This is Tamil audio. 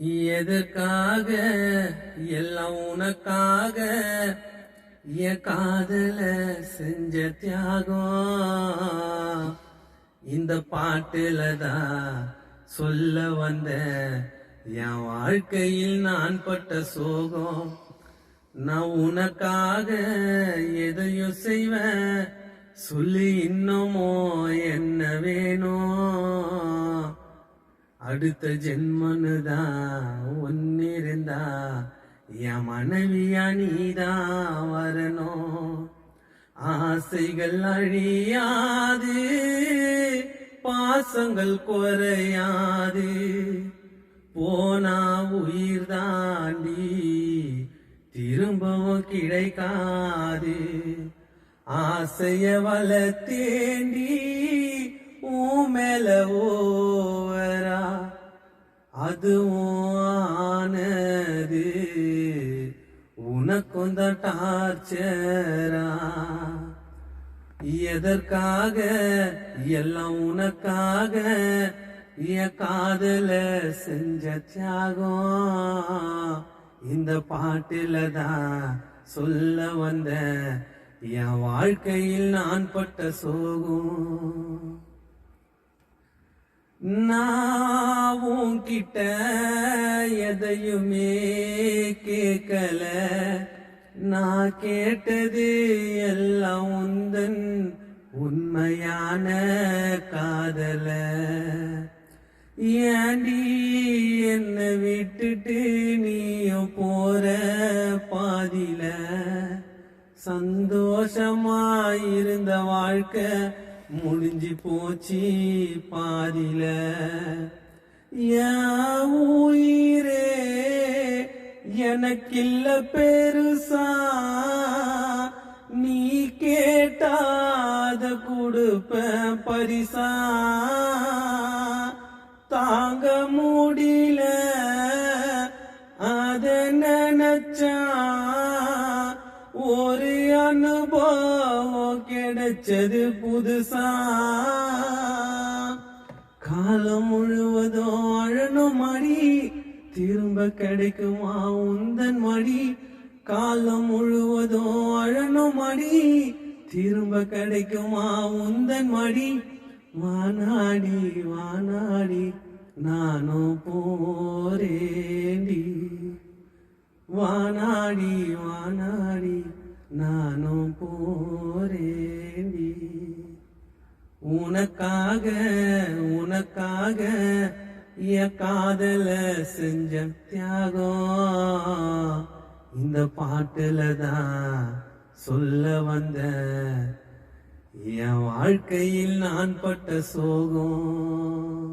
எதற்காக எல்லாம் உனக்காக? என் காதல செஞ்ச தியாகம். இந்த பாட்டுல தான் சொல்ல வந்த என் வாழ்க்கையில் நான் பட்ட சோகம். நான் உனக்காக எதையும் செய்வேன். சொல்லி இன்னமோ என்ன வேணும்? அடுத்த ஜென்மனுதான் ஒன்னிருந்தா என் மனைவியா நீதான் வரணும். ஆசைகள் அழியாது பாசங்கள் குறையாது. போனா உயிர் தாண்டி திரும்பவும் கிடைக்காது. ஆசைய வளர்த்தேண்டி தேண்டி மேல ஓ அதுவும் உனக்கும் தான் டார்ச்சரா? எதற்காக? எல்லாம் உனக்காக. என் காதல செஞ்ச தியாகம். இந்த பாட்டில தான் சொல்ல வந்த என் வாழ்க்கையில் நான் பட்ட சோகம். எதையுமே கேட்கல. நான் கேட்டது எல்லாம் உந்தன் உண்மையான காதல. ஏண்டி என்ன விட்டுட்டு நீயும் போற பாதியில சந்தோஷமா இருந்த வாழ்க்கை முடிஞ்சு போச்சு பாதியில உயிரே எனக்கில்ல பெருசா. நீ கேட்டாத கொடுப்ப பரிசா. தாங்க முடியல அத நினைச்சா. ஒரு அனுபவம் கிடைச்சது புதுசா. திரும்ப கிடைக்குமா? உந்தன் மடி காலம் முழுவதும் அழனும் மடி திரும்ப கிடைக்குமா? உந்தன் மடி வானாடி வானாடி நானும் போரேண்டி. வானாடி வானாடி நானும் போரேண்டி. உனக்காக உனக்காக என் காதல செஞ்ச தியாகம். இந்த பாட்டுல தான் சொல்ல வந்த என் வாழ்க்கையில் நான் பட்ட சோகம்.